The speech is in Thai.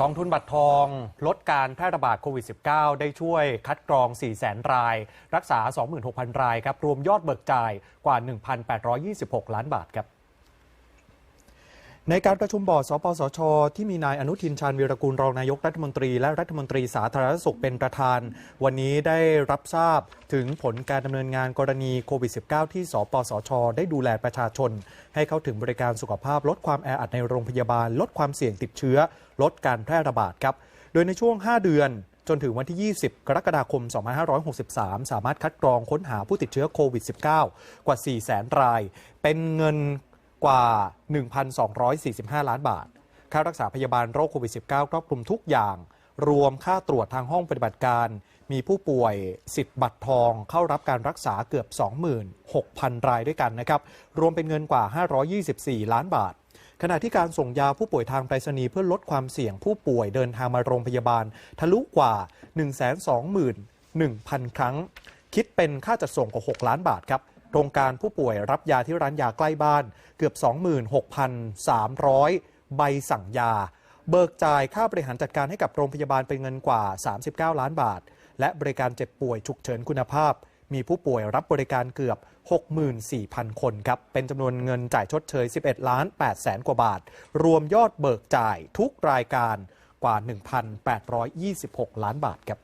กองทุนบัตรทองลดการแพร่ระบาดโควิด -19 ได้ช่วยคัดกรอง 400,000 ราย รักษา 26,000 รายครับ รวมยอดเบิกจ่ายกว่า 1,826 ล้านบาทครับ ในการประชุมบอร์ด สปสช ที่มีนายอนุทินชาญวีรกูลรองนายกรัฐมนตรี และรัฐมนตรีสาธารณสุขเป็นประธาน วันนี้ได้รับทราบถึงผลการดำเนินงานกรณีโควิด -19 ที่ สปสช ได้ดูแลประชาชน ให้เข้าถึงบริการสุขภาพ ลดความแออัดในโรงพยาบาล ลดความเสี่ยงติดเชื้อ ลดการแพร่ระบาดครับ โดยในช่วง 5 เดือนจนถึงวันที่ 20 กรกฎาคม 2563 สามารถคัดกรองค้นหาผู้ติดเชื้อโควิด -19 กว่า 400,000 ราย เป็นเงิน กว่า 1,245 ล้านบาท ค่ารักษาพยาบาลโรคโควิด -19 ครอบคลุมทุกอย่าง รวมค่าตรวจทางห้องปฏิบัติการ มีผู้ป่วยสิทธิ์บัตรทองเข้ารับการรักษาเกือบ 26,000 รายด้วยกันนะครับ รวมเป็นเงินกว่า 524 ล้านบาทขณะที่การส่งยาผู้ป่วยทางไปรษณีย์เพื่อลดความเสี่ยงผู้ป่วยเดินทางมาโรงพยาบาล ทะลุกว่า 121,000 ครั้ง คิดเป็นค่าจัดส่งกว่า 6 ล้านบาทครับ โครงการผู้ป่วยรับยาที่ร้านยาใกล้บ้านเกือบ 26,300 ใบสั่งยา เบิกจ่ายค่าบริหารจัดการให้กับโรงพยาบาลเป็นเงินกว่า 39 ล้านบาท และบริการเจ็บป่วยฉุกเฉินคุณภาพ มีผู้ป่วยรับบริการเกือบ 64,000 คนครับ เป็นจำนวนเงินจ่ายชดเชย 11 ล้าน8แสนกว่าบาท รวมยอดเบิกจ่ายทุกรายการกว่า 1,826 ล้านบาทครับ